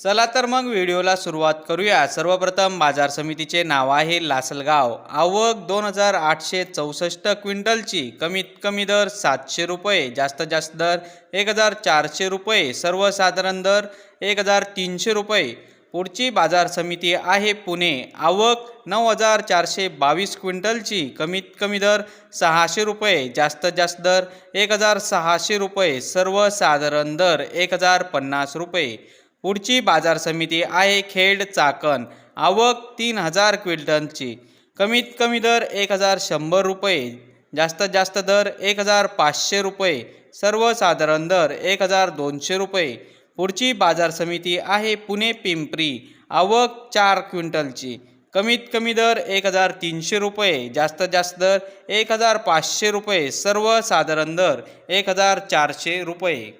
चला तर मग व्हिडिओला सुरुवात करूया. सर्वप्रथम बाजार समितीचे नाव आहे लासलगाव. आवक दोन हजार आठशे चौसष्ट क्विंटलची. कमीत कमी दर सातशे रुपये जास्त जास्त दर एक हजार चारशे रुपये सर्वसाधारण दर एक हजार तीनशे रुपये. पुढची बाजार समिती आहे पुणे. आवक नऊ हजार चारशे बावीस क्विंटलची. कमीत कमी दर सहाशे रुपये जास्त जास्त दर एक हजार सहाशे रुपये सर्वसाधारण दर एक हजार पन्नास रुपये. पुढची बाजार समिती आहे खेड चाकण. आवक तीन हजार क्विंटलची. कमीत कमी दर एक हजार शंभर रुपये. जास्तीत जास्त दर एक हजार पाचशे रुपये. सर्वसाधारण दर एक हजार दोनशे रुपये. पुढची बाजार समिती आहे पुणे पिंपरी. आवक चार क्विंटलची. कमीत कमी दर एक हजार तीनशे रुपये. जास्तीत जास्त दर एक हजार पाचशे रुपये. सर्वसाधारण दर एक हजार चारशे रुपये.